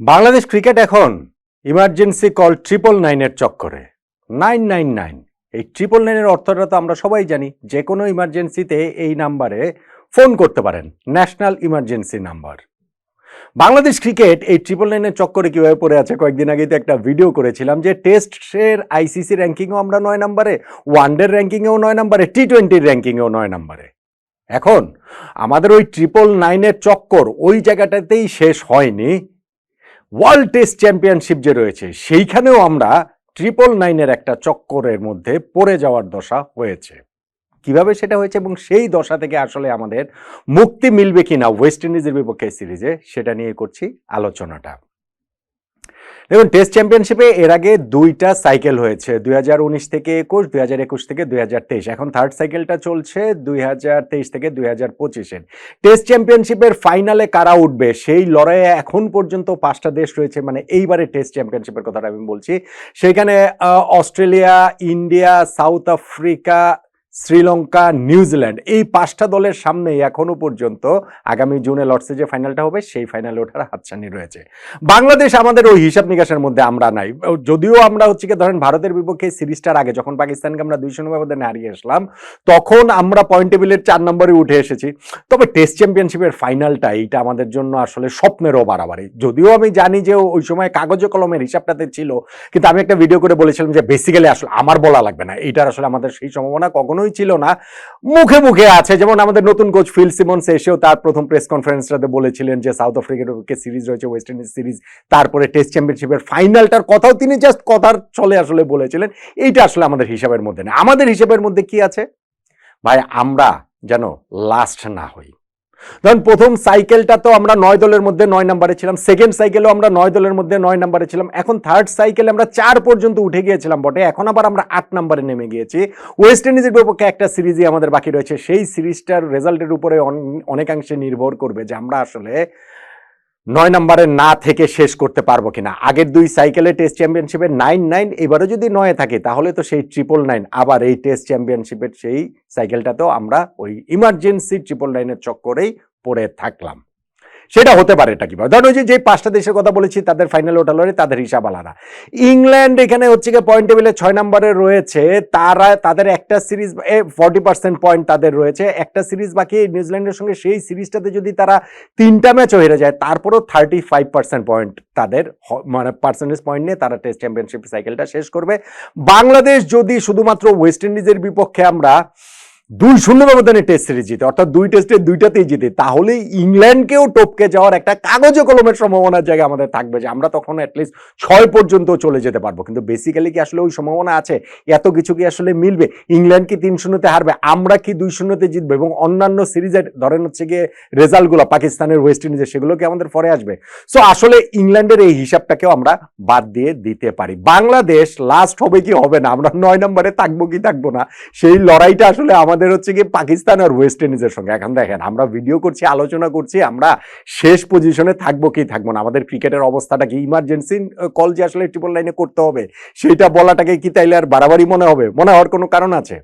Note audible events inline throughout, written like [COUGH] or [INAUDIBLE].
Bangladesh cricket এখন emergency call triple নাইনের চক্করে। নাইন নাইন নাইন এই ট্রিপল নাইনের অর্থটা তো আমরা সবাই জানি, যে কোনো ইমার্জেন্সিতে এই নাম্বারে ফোন করতে পারেন। National emergency number Bangladesh cricket এই ট্রিপল নাইনের চক্করে কীভাবে পড়ে আছে, কয়েকদিন আগে তো একটা ভিডিও করেছিলাম যে টেস্টের আইসিসি র্যাঙ্কিংও আমরা নয় নম্বরে ওয়ানডের র্যাঙ্কিংয়েও নয় নাম্বারে টি টোয়েন্টির র্যাঙ্কিংয়েও নয় নাম্বারে। এখন আমাদের ওই ট্রিপল নাইনের চক্কর ওই জায়গাটাতেই শেষ হয়নি। ওয়ার্ল্ড টেস্ট চ্যাম্পিয়নশিপ যে রয়েছে, সেইখানেও আমরা ট্রিপল নাইনের একটা চক্করের মধ্যে পড়ে যাওয়ার দশা হয়েছে। কীভাবে সেটা হয়েছে এবং সেই দশা থেকে আসলে আমাদের মুক্তি মিলবে কিনা ওয়েস্ট ইন্ডিজের বিপক্ষে সিরিজে সেটা নিয়ে করছি আলোচনাটা। দেখুন, টেস্ট চ্যাম্পিয়নশিপে এর আগে দুইটা সাইকেল হয়েছে, দুই হাজার উনিশ থেকে একুশ, দুই থেকে দুই হাজার তেইশ। এখন থার্ড সাইকেলটা চলছে দুই হাজার তেইশ থেকে দুই টেস্ট চ্যাম্পিয়নশিপের ফাইনালে কারা উঠবে, সেই লড়াইয়ে এখন পর্যন্ত পাঁচটা দেশ রয়েছে মানে এইবারে টেস্ট চ্যাম্পিয়নশিপের কথাটা আমি বলছি। সেখানে Australia, India, South Africa Sri Lanka New Zealand এই পাঁচটা দলের সামনে এখনও পর্যন্ত আগামী জুনে লর্ডসে যে ফাইনালটা হবে, সেই ফাইনালে ওঠার হাতছানি রয়েছে। বাংলাদেশ আমাদের ওই হিসাব নিকাশের মধ্যে আমরা নাই। যদিও আমরা হচ্ছে কি ধরেন ভারতের বিপক্ষে সিরিজটার আগে যখন পাকিস্তানকে আমরা দুই শূন্য ব্যবধানে হারিয়ে আসলাম, তখন আমরা পয়েন্ট টেবিলের চার নম্বরে উঠে এসেছি। তবে টেস্ট চ্যাম্পিয়নশিপের ফাইনালটা এইটা আমাদের জন্য আসলে স্বপ্নেরও বাড়াবাড়ি। যদিও আমি জানি যে ওই সময় কাগজে কলমের হিসাবটাতে ছিল, কিন্তু আমি একটা ভিডিও করে বলেছিলাম যে বেসিক্যালি আসলে আমার বলা লাগবে না। এইটার আসলে আমাদের সেই সম্ভাবনা কখনোই ছিল না। মুখে মুখে আছে। যেমন আমাদের নতুন কোচ ফিল সিমন্স এসেও তার প্রথম প্রেস কনফারেন্সটাতে বলেছিলেন যে সাউথ আফ্রিকার পক্ষে সিরিজ রয়েছে ওয়েস্ট ইন্ডিজ সিরিজ তারপরে টেস্ট চ্যাম্পিয়নশিপের ফাইনালটার কথাও তিনি জাস্ট কথার চলে আসলে বলেছিলেন। এইটা আসলে আমাদের হিসাবের মধ্যে না আমাদের হিসাবের মধ্যে কি আছে? ভাই, আমরা যেন লাস্ট না হই। ধরুন প্রথম সাইকেলটা তো আমরা নয় দলের মধ্যে নয় নাম্বারে ছিলাম। সেকেন্ড সাইকেলও আমরা নয় দলের মধ্যে নয় নাম্বারে ছিলাম। এখন থার্ড সাইকেলে আমরা চার পর্যন্ত উঠে গিয়েছিলাম বটে। এখন আবার আমরা আট নাম্বারে নেমে গিয়েছি। ওয়েস্ট ইন্ডিজের বিপক্ষে একটা সিরিজই আমাদের বাকি রয়েছে। সেই সিরিজটার রেজাল্টের উপরে অন- অনেকাংশে নির্ভর করবে যে আমরা আসলে নয় নম্বরে না থেকে শেষ করতে পারব কিনা? আগের দুই সাইকেলে টেস্ট চ্যাম্পিয়নশিপে নাইন নাইন এবারও যদি নয়ে থাকে, তাহলে তো সেই ট্রিপল নাইন আবার এই টেস্ট চ্যাম্পিয়নশিপের সেই সাইকেলটাতেও আমরা ওই ইমার্জেন্সি ট্রিপল নাইনের চক্করেই পড়ে থাকলাম। সেটা হতে পারে এটা কীভাবে? ধরুন যে পাঁচটা দেশের কথা বলেছি, তাদের ফাইনাল ওটা লড়ে তাদের হিসাব আলাদা। ইংল্যান্ড এখানে হচ্ছে গিয়ে পয়েন্ট টেবিলে ছয় নম্বরে রয়েছে, তারা, তাদের একটা সিরিজ ফর্টি পার্সেন্ট পয়েন্ট তাদের রয়েছে, একটা সিরিজ বাকি নিউজিল্যান্ডের সঙ্গে সেই সিরিজটাতে যদি তারা তিনটা ম্যাচও হেরে যায়, তারপরও থার্টি ফাইভ পার্সেন্ট পয়েন্ট তাদের মানে পার্সেন্টেজ পয়েন্ট নিয়ে তারা টেস্ট চ্যাম্পিয়নশিপ সাইকেলটা শেষ করবে। বাংলাদেশ যদি শুধুমাত্র ওয়েস্ট ইন্ডিজের বিপক্ষে আমরা দুই শূন্য ব্যবধানে টেস্ট সিরিজ জিতে, অর্থাৎ দুই টেস্টে দুইটাতেই জিতে। তাহলে ইংল্যান্ডকেও টপকে যাওয়ার একটা কাগজে কলমের সম্ভাবনার জায়গা আমাদের থাকবে যে আমরা তখন অ্যাটলিস্ট ছয় পর্যন্ত চলে যেতে পারব। কিন্তু বেসিক্যালি কি আসলে ওই সম্ভাবনা আছে? এত কিছু কি আসলে মিলবে? ইংল্যান্ড কি তিন শূন্যতে হারবে? আমরা কি দুই শূন্যতে জিতবে? এবং অন্যান্য সিরিজের ধরেন হচ্ছে গিয়ে রেজাল্টগুলো পাকিস্তানের ওয়েস্ট ইন্ডিজের সেগুলো কি আমাদের পরে আসবে? সো আসলে ইংল্যান্ডের এই হিসাবটাকেও আমরা বাদ দিয়ে দিতে পারি। বাংলাদেশ লাস্ট হবে কি হবে না? আমরা নয় নম্বরে থাকব কি থাকব না? সেই লড়াইটা আসলে আমাদের হচ্ছে কি পাকিস্তান আর ওয়েস্ট ইন্ডিজের সঙ্গে। এখন দেখেন, আমরা ভিডিও করছি, আলোচনা করছি, আমরা শেষ পজিশনে থাকব কি থাকব না? আমাদের ক্রিকেটের অবস্থাটা কি? ইমার্জেন্সি কল যে আসলে ট্রিপল লাইনে করতে হবে সেইটা বলাটাকে কি তাইলে আর বাড়াবাড়ি মনে হবে? মনে হওয়ার কোনো কারণ আছে?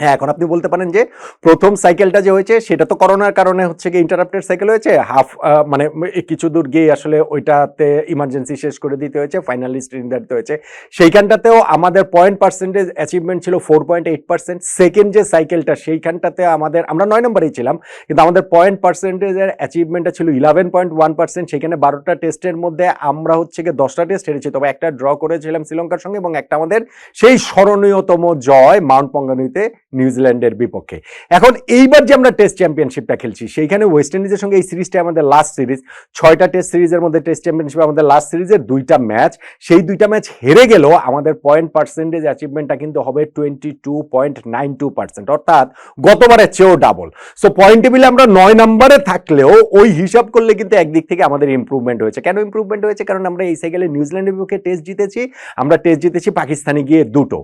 হ্যাঁ এখন আপনি বলতে পারেন যে প্রথম সাইকেলটা যে হয়েছে, সেটা তো করোনার কারণে হচ্ছে কি ইন্টারাপ্টেড সাইকেল হয়েছে। হাফ মানে কিছু দূর গিয়ে আসলে ওইটাতে ইমার্জেন্সি শেষ করে দিতে হয়েছে ফাইনালিস্ট নির্ধারিত হয়েছে। সেইখানটাতেও আমাদের পয়েন্ট পার্সেন্টেজ অ্যাচিভমেন্ট ছিল four point eight percent second যে সাইকেলটা সেইখানটাতে আমাদের, আমরা নয় নম্বরেই ছিলাম, কিন্তু আমাদের পয়েন্ট পার্সেন্টেজের অ্যাচিভমেন্টটা ছিল ইলেভেন পয়েন্ট ওয়ান পার্সেন্ট সেখানে বারোটা টেস্টের মধ্যে আমরা হচ্ছে গিয়ে দশটা টেস্ট হেরেছি। তবে একটা ড্র করেছিলাম শ্রীলঙ্কার সঙ্গে এবং একটা আমাদের সেই স্মরণীয়তম জয় মাউন্ট পঙ্গানুইতে নিউজিল্যান্ডের বিপক্ষে। এখন এইবার যে আমরা টেস্ট চ্যাম্পিয়নশিপটা খেলছি, সেইখানে ওয়েস্ট ইন্ডিজের সঙ্গে এই সিরিজটা আমাদের লাস্ট সিরিজ ছয়টা টেস্ট সিরিজের মধ্যে টেস্ট চ্যাম্পিয়নশিপ আমাদের লাস্ট সিরিজের দুইটা ম্যাচ সেই দুইটা ম্যাচ হেরে গেলেও আমাদের পয়েন্ট পার্সেন্টেজ অ্যাচিভমেন্টটা কিন্তু হবে twenty two point nine two percent অর্থাৎ গতবারের চেয়েও ডাবল সো পয়েন্ট টেবিলে আমরা নয় নম্বরে থাকলেও ওই হিসাব করলে কিন্তু একদিক থেকে আমাদের ইম্প্রুভমেন্ট হয়েছে। কেন ইম্প্রুভমেন্ট হয়েছে? কারণ আমরা এই সাইকেলে নিউজিল্যান্ডের বিপক্ষে টেস্ট জিতেছি। আমরা টেস্ট জিতেছি পাকিস্তানে গিয়ে দুটো।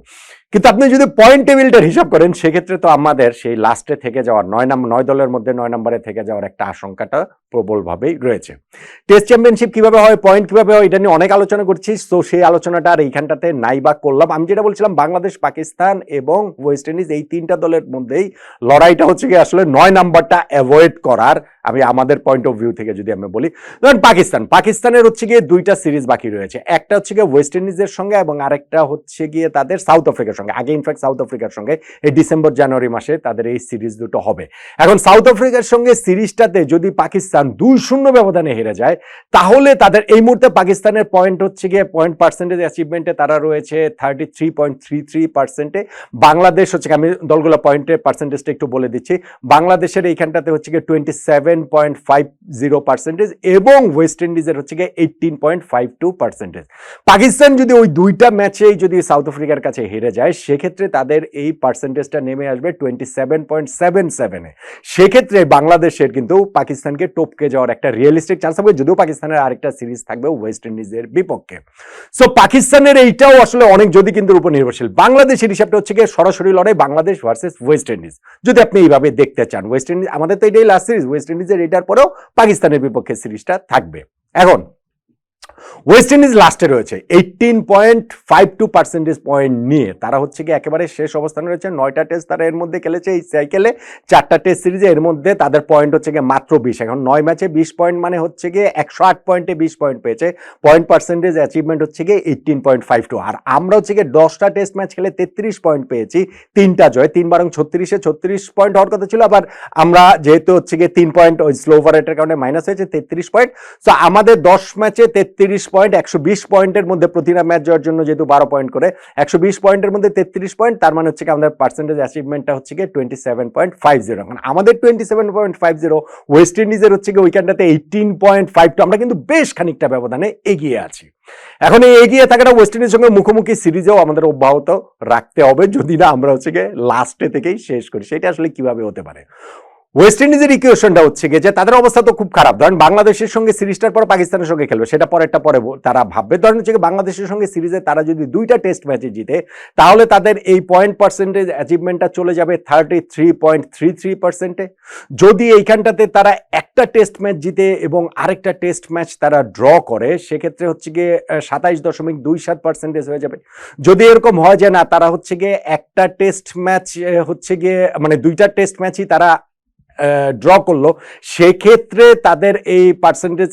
কিন্তু আপনি যদি পয়েন্ট টেবিলটার হিসাব করেন, সেক্ষেত্রে তো আমাদের সেই লাস্টে থেকে যাওয়ার নয় নাম্বার নয় দলের মধ্যে নয় নম্বরে থেকে যাওয়ার একটা আশঙ্কাটা প্রবলভাবেই রয়েছে। টেস্ট চ্যাম্পিয়নশিপ কীভাবে হয়, পয়েন্ট কীভাবে হয়, এটা নিয়ে অনেক আলোচনা করছি। তো সেই আলোচনাটা আর এইখানটাতে নাই বা করলাম। আমি যেটা বলছিলাম, বাংলাদেশ, পাকিস্তান এবং ওয়েস্ট ইন্ডিজ এই তিনটা দলের মধ্যেই লড়াইটা হচ্ছে কি আসলে নয় নাম্বারটা অ্যাভয়েড করার আমি আমাদের পয়েন্ট অফ ভিউ থেকে যদি আমি বলি। ধরেন পাকিস্তান, পাকিস্তানের হচ্ছে গিয়ে দুইটা সিরিজ বাকি রয়েছে। একটা হচ্ছে গিয়ে ওয়েস্ট ইন্ডিজের সঙ্গে এবং আরেকটা হচ্ছে গিয়ে তাদের সাউথ আফ্রিকার সঙ্গে। আগে ইনফ্যাক্ট সাউথ আফ্রিকার সঙ্গে এই ডিসেম্বর, জানুয়ারি মাসে তাদের এই সিরিজ দুটো হবে। এখন সাউথ আফ্রিকার সঙ্গে সিরিজটাতে যদি পাকিস্তান দুই শূন্য ব্যবধানে হেরে যায়। তাহলে তাদের এই মুহূর্তে পাকিস্তানের পয়েন্ট হচ্ছে গিয়ে পয়েন্ট পার্সেন্টেজ অ্যাচিভমেন্টে তারা রয়েছে thirty three point three three পার্সেন্টে বাংলাদেশ হচ্ছে আমি দলগুলো পয়েন্টের পার্সেন্টেজটা একটু বলে দিচ্ছি। বাংলাদেশের এইখানটাতে হচ্ছে গিয়ে twenty seven point five zero percentage এবং ওয়েস্ট ইন্ডিজের হচ্ছে গিয়ে eighteen point five two percentage Pakistan যদি ওই দুইটা ম্যাচেই যদি সাউথ আফ্রিকার কাছে হেরে যায়, সেক্ষেত্রে তাদের এই পার্সেন্টেজটা নেমে আসবে টোয়েন্টি সেভেন পয়েন্ট সেভেন সেভেনে সেক্ষেত্রে বাংলাদেশের কিন্তু পাকিস্তানকে টপকে যাওয়ার একটা রিয়েলিস্টিক চান্স হবে যদিও পাকিস্তানের আরেকটা সিরিজ থাকবে ওয়েস্ট ইন্ডিজের বিপক্ষে। সো পাকিস্তানের এইটাও আসলে অনেক যদি কিন্তু উপর নির্ভরশীল। বাংলাদেশের হিসাবটা হচ্ছে গিয়ে সরাসরি লড়াই বাংলাদেশ ভার্সেস ওয়েস্ট ইন্ডিজ যদি আপনি এইভাবে দেখতে চান ওয়েস্ট ইন্ডিজ আমাদের তো এটাই লাস্ট সিরিজ ওয়েস্ট ইন্ডিজের এটার পরেও পাকিস্তানের বিপক্ষে সিরিজটা থাকবে। এখন ওয়েস্ট ইন্ডিজ লাস্টে রয়েছে eighteen point five two percentage point নিয়ে। তারা হচ্ছে কি একেবারে শেষ অবস্থানে রয়েছে, নয়টা টেস্ট তারা এর মধ্যে খেলেছে এই সাইকেলে চারটা টেস্ট সিরিজে এর মধ্যে তাদের পয়েন্ট হচ্ছে গিয়ে মাত্র বিশ। এখন নয় ম্যাচে বিশ পয়েন্ট মানে হচ্ছে গিয়ে একশো আট পয়েন্টে বিশ পয়েন্ট পেয়েছে। পয়েন্ট পার্সেন্টেজ অ্যাচিভমেন্ট হচ্ছে গিয়ে এইটিন পয়েন্ট ফাইভ টু আর আমরা হচ্ছে গিয়ে দশটা টেস্ট ম্যাচ খেলে তেত্রিশ পয়েন্ট পেয়েছি, তিনটা জয়, তিন বারং ছত্রিশে ছত্রিশ পয়েন্ট হওয়ার কথা ছিল, আবার আমরা যেহেতু হচ্ছে গিয়ে তিন পয়েন্ট ওই স্লো রেটের কারণে মাইনাস হয়েছে, তেত্রিশ পয়েন্ট তো আমাদের দশ ম্যাচে তেত্রিশ পয়েন্ট, একশো বিশ পয়েন্টের মধ্যে প্রতিটা ম্যাচ জয়ের জন্য যেহেতু বারো পয়েন্ট করে, একশো বিশ পয়েন্টের মধ্যে তেত্রিশ পয়েন্ট, তার মানে হচ্ছে কি আমাদের পার্সেন্টেজ অ্যাচিভমেন্টটা হচ্ছে গিয়ে টোয়েন্টি সেভেন মানে আমাদের টোয়েন্টি ওয়েস্ট ইন্ডিজের হচ্ছে গিয়ে উইকেন্ডটাতে এইটিন আমরা কিন্তু বেশ খানিকটা ব্যবধানে এগিয়ে আছি। এখন এই এগিয়ে থাকাটা ওয়েস্ট ইন্ডিজের সঙ্গে মুখোমুখি সিরিজেও আমাদের অব্যাহত রাখতে হবে, যদি না আমরা হচ্ছে গিয়ে লাস্টে থেকেই শেষ করি। সেটা আসলে কীভাবে হতে পারে? ওয়েস্ট ইন্ডিজের ইকুয়েশনটা হচ্ছে গিয়ে যে তাদের অবস্থা তো খুব খারাপ। ধরেন বাংলাদেশের সঙ্গে সিরিজটার পর পাকিস্তানের সঙ্গে খেলবে, সেটা পরেরটা পরে তারা ভাববে। ধরেন হচ্ছে বাংলাদেশের সঙ্গে সিরিজে তারা যদি দুইটা টেস্ট ম্যাচে জিতে, তাহলে তাদের এই পয়েন্ট পার্সেন্টেজ অ্যাচিভমেন্টটা চলে যাবে thirty three point three three পার্সেন্টে যদি এইখানটাতে তারা একটা টেস্ট ম্যাচ জিতে এবং আরেকটা টেস্ট ম্যাচ তারা ড্র করে, সেক্ষেত্রে হচ্ছে গিয়ে সাতাইশ দশমিক দুই সাত পার্সেন্টেজ হয়ে যাবে। যদি এরকম হয় যে না, তারা হচ্ছে গিয়ে একটা টেস্ট ম্যাচ হচ্ছে গিয়ে মানে দুইটা টেস্ট ম্যাচই তারা ড্র করল, সেক্ষেত্রে তাদের এই পার্সেন্টেজ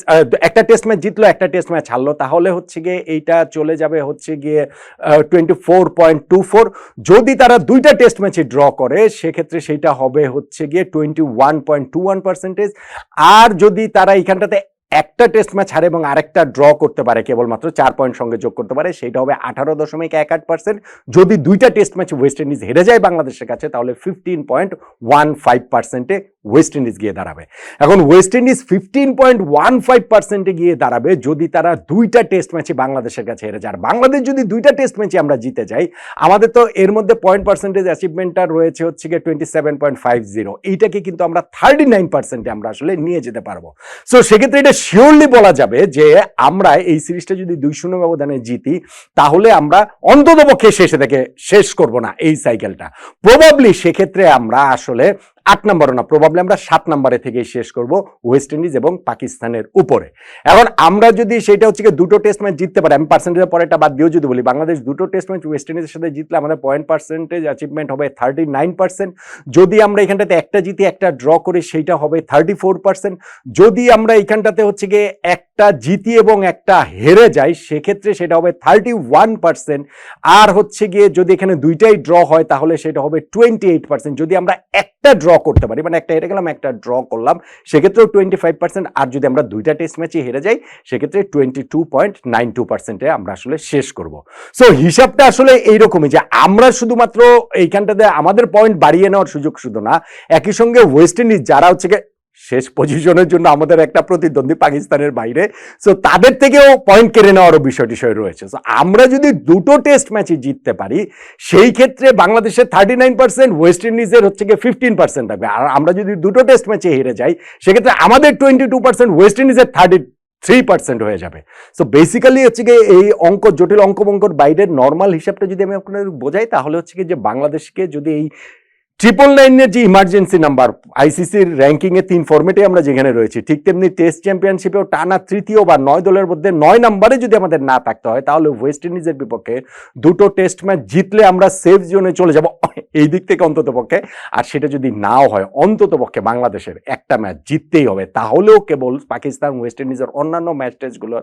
একটা টেস্ট ম্যাচ জিতলো, একটা টেস্ট ম্যাচ হারলো। তাহলে হচ্ছে গিয়ে এইটা চলে যাবে হচ্ছে গিয়ে twenty four point two four যদি তারা দুইটা টেস্ট ম্যাচে ড্র করে, সেক্ষেত্রে সেইটা হবে হচ্ছে গিয়ে twenty one point two one percentage আর যদি তারা এইখানটাতে একটা টেস্ট ম্যাচ হারে এবং আরেকটা ড্র করতে পারে, কেবলমাত্র চার পয়েন্ট সঙ্গে যোগ করতে পারে, সেটা হবে আঠারো দশমিক এক আট পার্সেন্ট যদি দুইটা টেস্ট ম্যাচ ওয়েস্ট ইন্ডিজ হেরে যায় বাংলাদেশের কাছে, তাহলে ফিফটিন পয়েন্ট ওয়ান ফাইভ পার্সেন্টে ওয়েস্ট ইন্ডিজ গিয়ে দাঁড়াবে। এখন west Indies fifteen point one five পার্সেন্টে গিয়ে দাঁড়াবে যদি তারা দুইটা টেস্ট ম্যাচে বাংলাদেশের কাছে হেরে যায়। আর বাংলাদেশ যদি দুইটা টেস্ট ম্যাচে আমরা জিতে যাই, আমাদের তো এর মধ্যে পয়েন্ট পার্সেন্টেজ অ্যাচিভমেন্টটা রয়েছে হচ্ছে গিয়ে twenty seven point five zero এইটাকে কিন্তু আমরা থার্টি নাইন পার্সেন্টে আমরা আসলে নিয়ে যেতে পারব। সো সেক্ষেত্রে এটা শিওরলি বলা যাবে যে আমরা এই সিরিজটা যদি দুই শূন্য ব্যবধানে জিতি, তাহলে আমরা অন্ততপক্ষে শেষে থেকে শেষ করব না এই সাইকেলটা প্রবাবলি সেক্ষেত্রে আমরা আসলে আট নম্বরও না প্রবাবলি আমরা সাত নম্বরে থেকেই শেষ করব ওয়েস্ট ইন্ডিজ এবং পাকিস্তানের উপরে। এখন আমরা যদি সেটা হচ্ছে দুটো টেস্ট ম্যাচ জিততে পারি, আমি পার্সেন্টেজের পরে একটা বাদ দিয়েও যদি বলি, বাংলাদেশ দুটো টেস্ট ম্যাচ ওয়েস্ট ইন্ডিজের সাথে জিতলে আমাদের পয়েন্ট পার্সেন্টেজ অ্যাচিভমেন্ট হবে থার্টি নাইন পার্সেন্ট যদি আমরা এখানটাতে একটা জিতি, একটা ড্র করি, সেইটা হবে থার্টি ফোর পার্সেন্ট যদি আমরা এখানটাতে হচ্ছে গিয়ে একটা জিতি এবং একটা হেরে যাই, সেক্ষেত্রে সেটা হবে থার্টি ওয়ান পার্সেন্ট আর হচ্ছে গিয়ে যদি এখানে দুইটাই ড্র হয়, তাহলে সেটা হবে টোয়েন্টি এইট পার্সেন্ট যদি আমরা একটা ড্র করতে পারি। মানে একটা হেরে গেলাম, একটা ড্র করলাম। সেক্ষেত্রেও টোয়েন্টি আর যদি আমরা দুইটা টেস্ট ম্যাচে হেরে যাই, সেক্ষেত্রে twenty two point nine two আমরা আসলে শেষ করব। সো হিসাবটা আসলে এইরকমই যে আমরা শুধুমাত্র এইখানটাতে আমাদের পয়েন্ট বাড়িয়ে নেওয়ার সুযোগ শুধু না, একই সঙ্গে ওয়েস্ট ইন্ডিজ যারা হচ্ছে শেষ পজিশনের জন্য আমাদের একটা প্রতিদ্বন্দ্বী পাকিস্তানের বাইরে। সো তাদের থেকেও পয়েন্ট কেড়ে নেওয়ারও বিষয় টিষয় রয়েছে। সো আমরা যদি দুটো টেস্ট ম্যাচে জিততে পারি, সেই ক্ষেত্রে বাংলাদেশের থার্টি নাইন পার্সেন্ট ওয়েস্ট ইন্ডিজের হচ্ছে গিয়ে ফিফটিন পার্সেন্ট থাকবে আর আমরা যদি দুটো টেস্ট ম্যাচে হেরে যাই, সেক্ষেত্রে আমাদের টোয়েন্টি টু পার্সেন্ট ওয়েস্ট ইন্ডিজের থার্টি থ্রি পার্সেন্ট হয়ে যাবে। সো বেসিক্যালি হচ্ছে গিয়ে এই অঙ্ক, জটিল অঙ্ক বঙ্কর বাইরের নর্মাল হিসাবটা যদি আমি আপনাদের বোঝাই, তাহলে হচ্ছে কি যে বাংলাদেশকে যদি এই ট্রিপল নাইনের যে ইমার্জেন্সি নাম্বার আইসিসির র্যাঙ্কিং এ তিন ফর্মেটে আমরা যেখানে রয়েছি, ঠিক তেমনি টেস্ট চ্যাম্পিয়নশিপেও টানা তৃতীয় বা নয় দলের মধ্যে নয় নাম্বারে যদি আমাদের না থাকতে হয়, তাহলে ওয়েস্ট ইন্ডিজের বিপক্ষে দুটো টেস্ট ম্যাচ জিতলে আমরা সেফ জোনে চলে যাব [LAUGHS] এই দিক থেকে অন্তত পক্ষে। আর সেটা যদি নাও হয়, অন্তত পক্ষে বাংলাদেশের একটা ম্যাচ জিততেই হবে। তাহলেও কেবল পাকিস্তান ওয়েস্ট ইন্ডিজের অন্যান্য ম্যাচ টেস্টগুলোর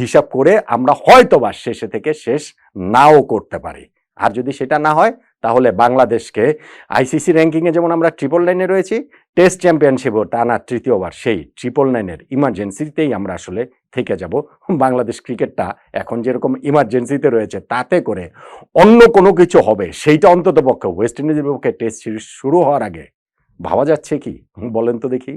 হিসাব করে আমরা হয়তো বা শেষে থেকে শেষ নাও করতে পারি। আর যদি সেটা না হয় তাহলে বাংলাদেশকে আইসিসি র্যাঙ্কিংয়ে যেমন আমরা ট্রিপল নাইনে রয়েছি টেস্ট চ্যাম্পিয়নশিপও টানা তৃতীয়বার সেই ট্রিপল নাইনের ইমার্জেন্সিতেই আমরা আসলে থেকে যাব। বাংলাদেশ ক্রিকেটটা এখন যেরকম ইমার্জেন্সিতে রয়েছে, তাতে করে অন্য কোনো কিছু হবে, সেইটা অন্তত পক্ষে ওয়েস্ট ইন্ডিজের পক্ষে টেস্ট সিরিজ শুরু হওয়ার আগে। ভাবা যাচ্ছে কি? বলেন তো দেখি।